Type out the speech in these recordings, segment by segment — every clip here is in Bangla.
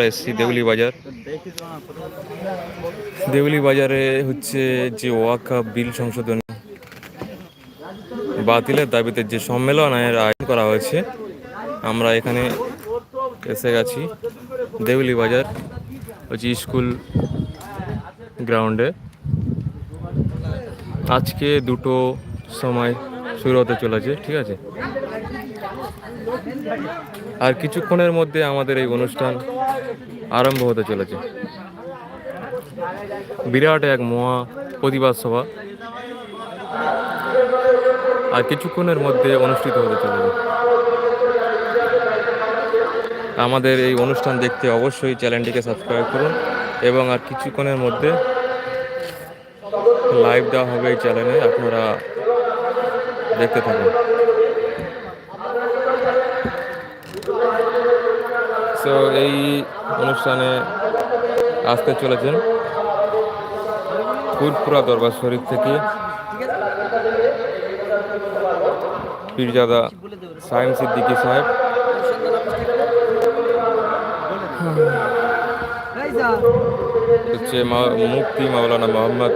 আমরা এসেছি দেউলি বাজার। দেউলি বাজারে হচ্ছে যে ওয়াকা বিল সংশোধন বাতিলের দাবিতে যে সম্মেলনের আয়োজন করা হয়েছে, আমরা এখানে এসে গেছি দেউলি বাজার হচ্ছে স্কুল গ্রাউন্ডে। আজকে দুটো সময় শুরু হতে চলেছে, ঠিক আছে? আর কিছুক্ষণের মধ্যে আমাদের এই অনুষ্ঠান আরম্ভ হতে চলেছে। বিরাট এক মহা প্রতিবাদ সভা। আর কিছুক্ষণের মধ্যে অনুষ্ঠিত হতে চলেছে। আমাদের এই অনুষ্ঠান দেখতে অবশ্যই চ্যানেলটিকে সাবস্ক্রাইব করুন এবং আর কিছুক্ষণের মধ্যে লাইভ দেওয়া হবে এই চ্যানেলে, আপনারা দেখতে থাকুন সো এই অনুষ্ঠানে আসতে চলেছেন কুরপুরা দরবার শরীফ থেকে পীরজাদা সাইম সিদ্দিকী সাহেব। হচ্ছে মা- মুফতি মাওলানা মোহাম্মদ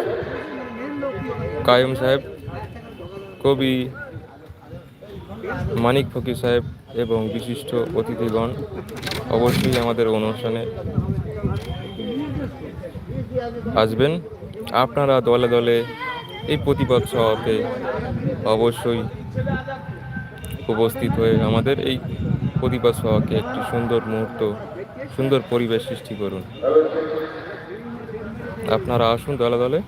কায়ুম সাহেব, কবি মানিক ফকির সাহেব এবং বিশিষ্ট অতিথিগণ অবশ্যই আমাদের অনুষ্ঠানে আসবেন। আপনারা দলে দলে এই প্রতিবাদ সভাতে অবশ্যই উপস্থিত হয়ে আমাদের এই প্রতিবাদ সভাকে একটি সুন্দর মুহূর্ত, সুন্দর পরিবেশ সৃষ্টি করুন। আপনারা আসুন দলে দলে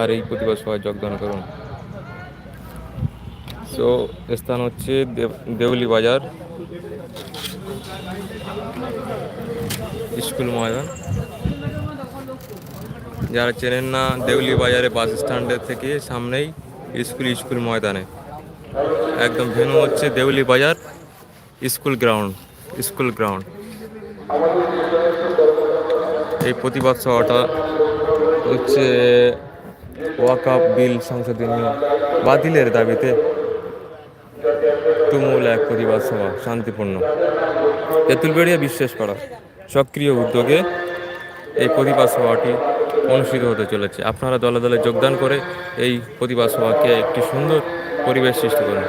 আর এই প্রতিবাদ সভায় যোগদান করুন। সো স্থান হচ্ছে দেউলি বাজার স্কুল ময়দান যারা চেনেন না দেউলি বাজারে বাস স্ট্যান্ডের থেকে সামনেই স্কুল স্কুল ময়দানে। একদম ভেনু হচ্ছে দেউলি বাজার স্কুল গ্রাউন্ড স্কুল গ্রাউন্ড এই প্রতিবাদ সভাটা হচ্ছে ওয়াকাপ বিল সংশোধনীয় বাতিলের দাবিতে তুমুল এক পরিবার সভা, শান্তিপূর্ণ। তেঁতুলবেড়িয়া বিশ্বাস করা সক্রিয় উদ্যোগে এই প্রতিবাদ সভাটি অনুষ্ঠিত হতে চলেছে। আপনারা দলে দলে যোগদান করে এই প্রতিবাদ সভাকে একটি সুন্দর পরিবেশ সৃষ্টি করুন।